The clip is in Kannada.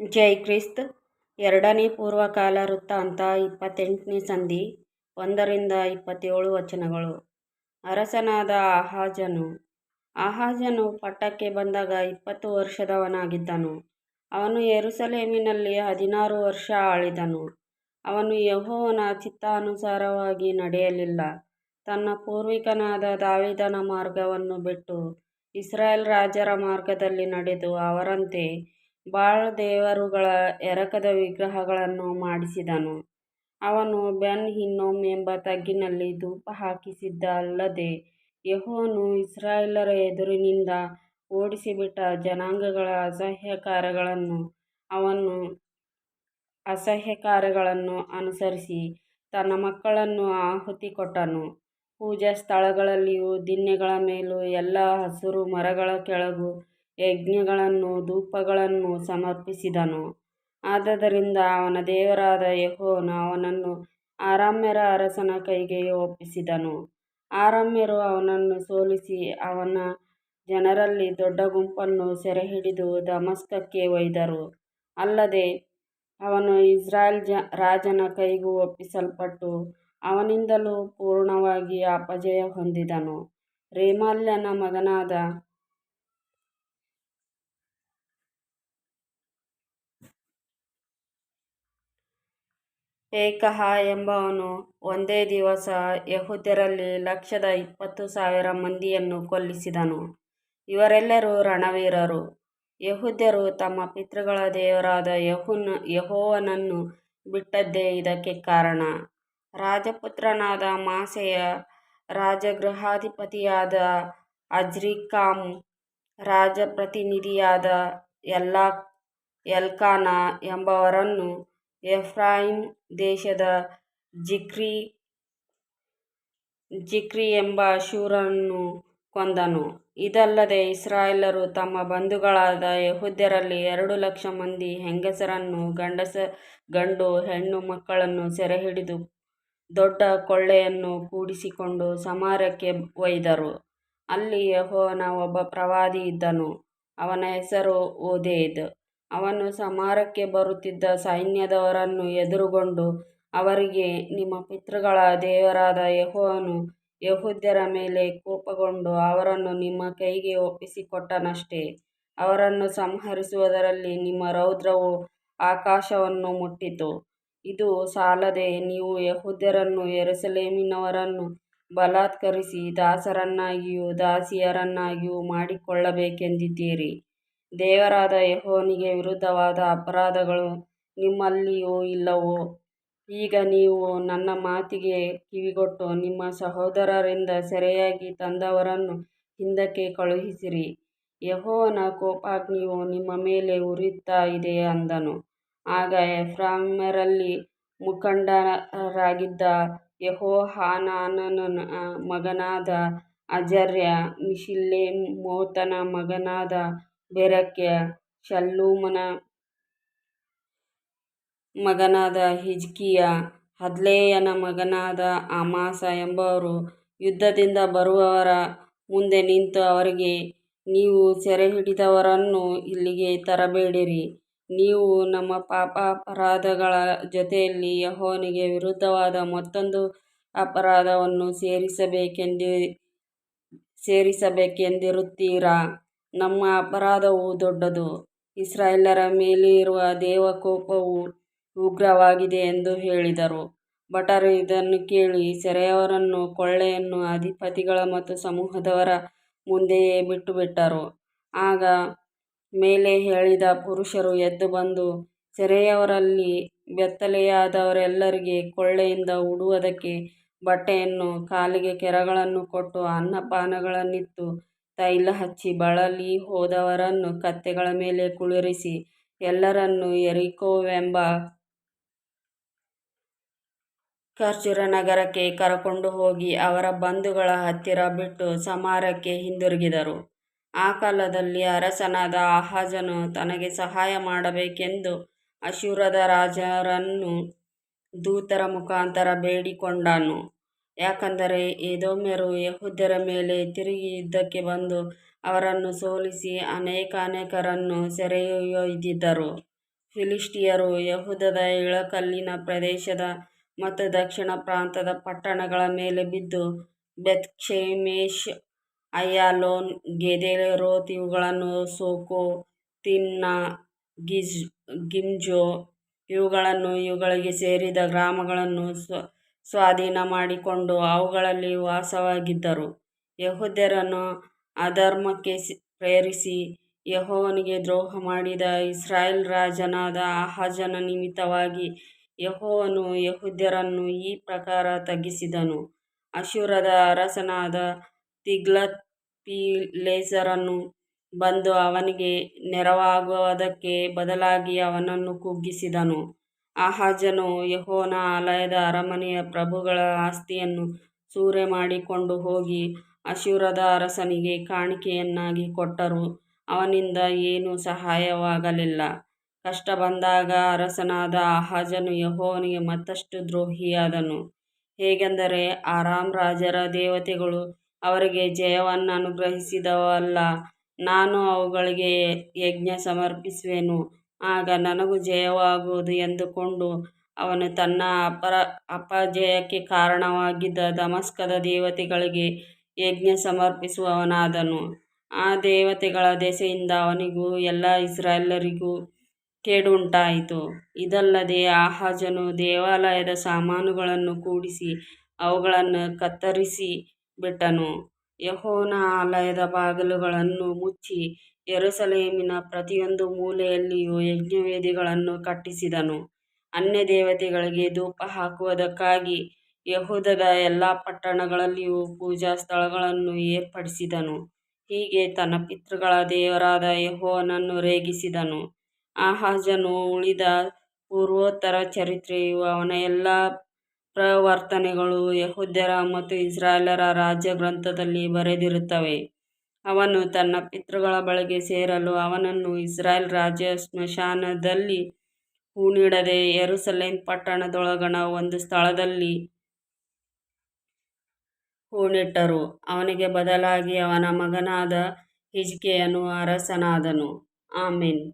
ಜೈ ಕ್ರಿಸ್ತ್. ಎರಡನೇ ಪೂರ್ವಕಾಲ ವೃತ್ತಾಂತ ಇಪ್ಪತ್ತೆಂಟನೇ ಸಂಧಿ ಒಂದರಿಂದ ಇಪ್ಪತ್ತೇಳು ವಚನಗಳು. ಅರಸನಾದ ಆಹಾಜನು. ಆಹಾಜನು ಪಟ್ಟಕ್ಕೆ ಬಂದಾಗ ಇಪ್ಪತ್ತು ವರ್ಷದವನಾಗಿದ್ದನು. ಅವನು ಯೆರೂಸಲೇಮಿನಲ್ಲಿ ಹದಿನಾರು ವರ್ಷ ಆಳಿದನು. ಅವನು ಯಹೋವನ ಚಿತ್ತಾನುಸಾರವಾಗಿ ನಡೆಯಲಿಲ್ಲ. ತನ್ನ ಪೂರ್ವಿಕನಾದ ದಾವಿದನ ಮಾರ್ಗವನ್ನು ಬಿಟ್ಟು ಇಸ್ರಾಯೇಲ್ ರಾಜರ ಮಾರ್ಗದಲ್ಲಿ ನಡೆದು ಅವರಂತೆ ಬಾಳ್ ದೇವರುಗಳ ಎರಕದ ವಿಗ್ರಹಗಳನ್ನು ಮಾಡಿಸಿದನು. ಅವನು ಬೆನ್ ಹಿನ್ನೋಮ್ ಎಂಬ ತಗ್ಗಿನಲ್ಲಿ ಧೂಪ ಹಾಕಿಸಿದ್ದ ಅಲ್ಲದೆ ಯಹೋನು ಇಸ್ರಾಯೇಲರ ಎದುರಿನಿಂದ ಓಡಿಸಿಬಿಟ್ಟ ಜನಾಂಗಗಳ ಅಸಹ್ಯಕಾರಗಳನ್ನು, ಅವನು ಅಸಹ್ಯಕಾರಗಳನ್ನು ಅನುಸರಿಸಿ ತನ್ನ ಮಕ್ಕಳನ್ನು ಆಹುತಿ ಕೊಟ್ಟನು. ಪೂಜಾ ಸ್ಥಳಗಳಲ್ಲಿಯೂ ದಿನ್ನೆಗಳ ಮೇಲೂ ಎಲ್ಲ ಹಸಿರು ಮರಗಳ ಕೆಳಗೂ ಯಜ್ಞಗಳನ್ನೂ ಧೂಪಗಳನ್ನೂ ಸಮರ್ಪಿಸಿದನು. ಆದ್ದರಿಂದ ಅವನ ದೇವರಾದ ಯೆಹೋವನು ಅವನನ್ನು ಆರಾಮ್ಯರ ಅರಸನ ಕೈಗೆ ಒಪ್ಪಿಸಿದನು. ಆರಾಮ್ಯರು ಅವನನ್ನು ಸೋಲಿಸಿ ಅವನ ಜನರಲ್ಲಿ ದೊಡ್ಡ ಗುಂಪನ್ನು ಸೆರೆಹಿಡಿದು ದಮಸ್ಕಕ್ಕೆ ಒಯ್ದರು. ಅಲ್ಲದೆ ಅವನು ಇಸ್ರಾಯೇಲ್ ರಾಜನ ಕೈಗೂ ಒಪ್ಪಿಸಲ್ಪಟ್ಟು ಅವನಿಂದಲೂ ಪೂರ್ಣವಾಗಿ ಅಪಜಯ ಹೊಂದಿದನು. ರೇಮಾಲ್ಯನ ಮಗನಾದ ಪೇಕಹ ಎಂಬವನು ಒಂದೇ ದಿವಸ ಯೆಹೂದ್ಯರಲ್ಲಿ ಲಕ್ಷದ ಇಪ್ಪತ್ತು ಸಾವಿರ ಮಂದಿಯನ್ನು ಕೊಲ್ಲಿಸಿದನು. ಇವರೆಲ್ಲರೂ ರಣವೀರರು. ಯಹೂದ್ಯರು ತಮ್ಮ ಪಿತೃಗಳ ದೇವರಾದ ಯೆಹೋವನನ್ನು ಬಿಟ್ಟದ್ದೇ ಇದಕ್ಕೆ ಕಾರಣ. ರಾಜಪುತ್ರನಾದ ಮಾಸೆಯ ರಾಜಗೃಹಾಧಿಪತಿಯಾದ ಅಜ್ರಿಕಾಮ್, ರಾಜಪ್ರತಿನಿಧಿಯಾದ ಎಲ್ಕಾನ ಎಂಬವರನ್ನೂ ಎಫ್ರಾಯೀಮ್ ದೇಶದ ಜಿಕ್ರಿ ಜಿಕ್ರಿ ಎಂಬ ಶೂರನ್ನು ಕೊಂದನು. ಇದಲ್ಲದೆ ಇಸ್ರಾಯೇಲರು ತಮ್ಮ ಬಂಧುಗಳಾದ ಯೆಹೂದ್ಯರಲ್ಲಿ ಎರಡು ಲಕ್ಷ ಮಂದಿ ಹೆಂಗಸರನ್ನು ಗಂಡಸ, ಗಂಡು, ಹೆಣ್ಣು ಮಕ್ಕಳನ್ನು ಸೆರೆಹಿಡಿದು ದೊಡ್ಡ ಕೊಳ್ಳೆಯನ್ನು ಕೂಡಿಸಿಕೊಂಡು ಸಮಾರಕ್ಕೆ ಒಯ್ದರು. ಅಲ್ಲಿ ಯೆಹೋವನ ಒಬ್ಬ ಪ್ರವಾದಿ ಇದ್ದನು. ಅವನ ಹೆಸರು ಓದೇದ್. ಅವನು ಸಮಾರಕ್ಕೆ ಬರುತ್ತಿದ್ದ ಸೈನ್ಯದವರನ್ನು ಎದುರುಗೊಂಡು, ಅವರಿಗೆ ನಿಮ್ಮ ಪಿತೃಗಳ ದೇವರಾದ ಯೆಹೋವನು ಯೆಹೂದ್ಯರ ಮೇಲೆ ಕೋಪಗೊಂಡು ಅವರನ್ನು ನಿಮ್ಮ ಕೈಗೆ ಒಪ್ಪಿಸಿಕೊಟ್ಟನಷ್ಟೇ. ಅವರನ್ನು ಸಂಹರಿಸುವುದರಲ್ಲಿ ನಿಮ್ಮ ರೌದ್ರವು ಆಕಾಶವನ್ನು ಮುಟ್ಟಿತು. ಇದು ಸಾಲದೆ ನೀವು ಯಹೂದ್ಯರನ್ನು ಎರುಸಲೇಮಿನವರನ್ನು ಬಲಾತ್ಕರಿಸಿ, ದಾಸರನ್ನಾಗಿಯೂ ದಾಸಿಯರನ್ನಾಗಿಯೂ ಮಾಡಿಕೊಳ್ಳಬೇಕೆಂದಿದ್ದೀರಿ. ದೇವರಾದ ಯೆಹೋವನಿಗೆ ವಿರುದ್ಧವಾದ ಅಪರಾಧಗಳು ನಿಮ್ಮಲ್ಲಿಯೂ ಇಲ್ಲವೋ? ಈಗ ನೀವು ನನ್ನ ಮಾತಿಗೆ ಕಿವಿಗೊಟ್ಟು ನಿಮ್ಮ ಸಹೋದರರಿಂದ ಸೆರೆಯಾಗಿ ತಂದವರನ್ನು ಹಿಂದಕ್ಕೆ ಕಳುಹಿಸಿರಿ. ಯೆಹೋವನ ಕೋಪಾಗ್ನಿಯು ನಿಮ್ಮ ಮೇಲೆ ಉರಿಯುತ್ತಾ ಇದೆ ಅಂದನು. ಆಗ ಎಫ್ರಾಯೀಮ್ಯರಲ್ಲಿ ಮುಖಂಡರಾಗಿದ್ದ ಯೆಹೋಹಾನಾನನ ಮಗನಾದ ಅಜರ್ಯ, ಮೆಷಿಲ್ಲೇಮೋತನ ಮಗನಾದ ಬೆರೆಕ್ಯ ಶಲ್ಲೂಮನ ಮಗನಾದ ಹಿಜ್ಕಿಯ, ಹದ್ಲೇಯನ ಮಗನಾದ ಅಮಾಸ ಎಂಬವರು ಯುದ್ಧದಿಂದ ಬರುವವರ ಮುಂದೆ ನಿಂತು ಅವರಿಗೆ, ನೀವು ಸೆರೆಹಿಡಿದವರನ್ನು ಇಲ್ಲಿಗೆ ತರಬೇಡಿರಿ. ನೀವು ನಮ್ಮ ಪಾಪ ಅಪರಾಧಗಳ ಜೊತೆಯಲ್ಲಿ ಯಹೋನಿಗೆ ವಿರುದ್ಧವಾದ ಮತ್ತೊಂದು ಅಪರಾಧವನ್ನು ಸೇರಿಸಬೇಕೆಂದಿರುತ್ತೀರಾ? ನಮ್ಮ ಅಪರಾಧವು ದೊಡ್ಡದು. ಇಸ್ರಾಯೇಲ್ಯರ ಮೇಲಿರುವ ದೇವಕೋಪವು ಉಗ್ರವಾಗಿದೆ ಎಂದು ಹೇಳಿದರು. ಭಟರು ಇದನ್ನು ಕೇಳಿ ಸೆರೆಯವರನ್ನು, ಕೊಳ್ಳೆಯನ್ನು ಅಧಿಪತಿಗಳ ಮತ್ತು ಸಮೂಹದವರ ಮುಂದೆಯೇ ಬಿಟ್ಟುಬಿಟ್ಟರು. ಆಗ ಮೇಲೆ ಹೇಳಿದ ಪುರುಷರು ಎದ್ದು ಬಂದು ಸೆರೆಯವರಲ್ಲಿ ಬೆತ್ತಲೆಯಾದವರೆಲ್ಲರಿಗೆ ಕೊಳ್ಳೆಯಿಂದ ಉಡುವುದಕ್ಕೆ ಬಟ್ಟೆಯನ್ನು, ಕಾಲಿಗೆ ಕೆರಗಳನ್ನು ಕೊಟ್ಟು ಅನ್ನಪಾನಗಳನ್ನಿತ್ತು ತೈಲ ಹಚ್ಚಿ ಬಳಲಿ ಹೋದವರನ್ನು ಕತ್ತೆಗಳ ಮೇಲೆ ಕುಳ್ಳಿರಿಸಿ ಎಲ್ಲರನ್ನೂ ಎರಿಕೋವೆಂಬ ಖರ್ಜೂರ ನಗರಕ್ಕೆ ಕರಕೊಂಡು ಹೋಗಿ ಅವರ ಬಂಧುಗಳ ಹತ್ತಿರ ಬಿಟ್ಟು ಸಮಾರಕ್ಕೆ ಹಿಂದಿರುಗಿದರು. ಆ ಕಾಲದಲ್ಲಿ ಅರಸನಾದ ಆಹಾಜನು ತನಗೆ ಸಹಾಯ ಮಾಡಬೇಕೆಂದು ಅಶೂರದ ರಾಜರನ್ನು ದೂತರ ಮುಖಾಂತರ ಬೇಡಿಕೊಂಡನು. ಯಾಕಂದರೆ ಎದೋಮ್ಯರು ಯೆಹೂದ್ಯರ ಮೇಲೆ ತಿರುಗಿ ಯುದ್ಧಕ್ಕೆ ಬಂದು ಅವರನ್ನು ಸೋಲಿಸಿ ಅನೇಕಾನೇಕರನ್ನು ಸೆರೆಯೊಯ್ದಿದ್ದರು. ಫಿಲಿಷ್ಟಿಯರು ಯೆಹೂದದ ಇಳಕಲ್ಲಿನ ಪ್ರದೇಶದ ಮತ್ತು ದಕ್ಷಿಣ ಪ್ರಾಂತದ ಪಟ್ಟಣಗಳ ಮೇಲೆ ಬಿದ್ದು ಬೆತ್ಕ್ಷೇಮೇಶ್ ಅಯ್ಯಾಲೋನ್, ಗೆದೇರೋತ್ ಸೋಕು, ತಿನ್ನ, ಗಿಜ್ ಗಿಂಜೋ ಇವುಗಳನ್ನು ಇವುಗಳಿಗೆ ಸೇರಿದ ಗ್ರಾಮಗಳನ್ನೂ ಸ್ವಾಧೀನಮಾಡಿಕೊಂಡು ಅವುಗಳಲ್ಲಿ ವಾಸವಾಗಿದ್ದರು. ಯೆಹೂದ್ಯರನ್ನು ಅಧರ್ಮಕ್ಕೆ ಪ್ರೇರಿಸಿ ಯೆಹೋವನಿಗೆ ದ್ರೋಹಮಾಡಿದ ಇಸ್ರಾಯೇಲ್ ರಾಜನಾದ ಆಹಾಜನ ನಿಮಿತ್ತವಾಗಿ ಯಹೋವನು ಯೆಹೂದ್ಯರನ್ನು ಈ ಪ್ರಕಾರ ತಗ್ಗಿಸಿದನು. ಅಶೂರದ ಅರಸನಾದ ತಿಗ್ಲತ್ ಪೀಲೇಸರನ್ನು ಬಂದು ಅವನಿಗೆ ನೆರವಾಗುವುದಕ್ಕೆ ಬದಲಾಗಿ ಅವನನ್ನು ಕುಗ್ಗಿಸಿದನು. ಆಹಾಜನು ಯಹೋನ ಆಲಯದ ಅರಮನೆಯ ಪ್ರಭುಗಳ ಆಸ್ತಿಯನ್ನು ಸೂರೆ ಮಾಡಿಕೊಂಡು ಹೋಗಿ ಅಶ್ಶೂರದ ಅರಸನಿಗೆ ಕಾಣಿಕೆಯನ್ನಾಗಿ ಕೊಟ್ಟರು ಅವನಿಂದ ಏನೂ ಸಹಾಯವಾಗಲಿಲ್ಲ. ಕಷ್ಟ ಬಂದಾಗ ಅರಸನಾದ ಆಹಾಜನು ಯಹೋವನಿಗೆ ಮತ್ತಷ್ಟು ದ್ರೋಹಿಯಾದನು. ಹೇಗೆಂದರೆ, ಆರಾಮ್ ರಾಜರ ದೇವತೆಗಳು ಅವರಿಗೆ ಜಯವನ್ನು ಅನುಗ್ರಹಿಸಿದವಲ್ಲ ನಾನು ಅವುಗಳಿಗೆ ಯಜ್ಞ ಸಮರ್ಪಿಸುವೆನು, ಆಗ ನನಗೂ ಜಯವಾಗುವುದು ಎಂದುಕೊಂಡು ಅವನು ತನ್ನ ಅಪರ ಅಪಜಯಕ್ಕೆ ಕಾರಣವಾಗಿದ್ದ ದಮಸ್ಕದ ದೇವತೆಗಳಿಗೆ ಯಜ್ಞ ಸಮರ್ಪಿಸುವವನಾದನು. ಆ ದೇವತೆಗಳ ದೆಸೆಯಿಂದ ಅವನಿಗೂ ಎಲ್ಲ ಇಸ್ರಾಯೇಲರಿಗೂ ಕೇಡುಂಟಾಯಿತು ಇದಲ್ಲದೆ ಆಹಾಜನು ದೇವಾಲಯದ ಸಾಮಾನುಗಳನ್ನು ಕೂಡಿಸಿ ಅವುಗಳನ್ನು ಕತ್ತರಿಸಿ ಬಿಟ್ಟನು ಯಹೋನ ಆಲಯದ ಬಾಗಿಲುಗಳನ್ನು ಮುಚ್ಚಿ ಯೆರೂಸಲೇಮಿನ ಪ್ರತಿಯೊಂದು ಮೂಲೆಯಲ್ಲಿಯೂ ಯಜ್ಞವೇದಿಗಳನ್ನು ಕಟ್ಟಿಸಿದನು. ಅನ್ಯ ದೇವತೆಗಳಿಗೆ ಧೂಪ ಹಾಕುವುದಕ್ಕಾಗಿ ಯೆಹೂದದ ಎಲ್ಲ ಪಟ್ಟಣಗಳಲ್ಲಿಯೂ ಪೂಜಾ ಸ್ಥಳಗಳನ್ನು ಏರ್ಪಡಿಸಿದನು. ಹೀಗೆ ತನ್ನ ಪಿತೃಗಳ ದೇವರಾದ ಯೆಹೋವನನ್ನು ರೇಗಿಸಿದನು. ಆಹಾಜನು ಉಳಿದ ಪೂರ್ವೋತ್ತರ ಚರಿತ್ರೆಯು ಅವನ ಎಲ್ಲ ಪ್ರವರ್ತನೆಗಳು ಯೆಹೂದ್ಯರ ಮತ್ತು ಇಸ್ರಾಯೇಲರ ರಾಜ್ಯ ಗ್ರಂಥದಲ್ಲಿ ಬರೆದಿರುತ್ತವೆ. ಅವನು ತನ್ನ ಪಿತೃಗಳ ಬಳಿಗೆ ಸೇರಲು ಅವನನ್ನು ಇಸ್ರಾಯೇಲ್ ರಾಜಸ್ಮಶಾನದಲ್ಲಿ ಹೂಣಿಡದೆ ಯರುಸಲೇಮ್ ಪಟ್ಟಣದೊಳಗಣ ಒಂದು ಸ್ಥಳದಲ್ಲಿ ಹೂಣಿಟ್ಟರು. ಅವನಿಗೆ ಬದಲಾಗಿ ಅವನ ಮಗನಾದ ಹಿಜ್ಕೀಯನು ಅರಸನಾದನು. ಆಮೆನ್.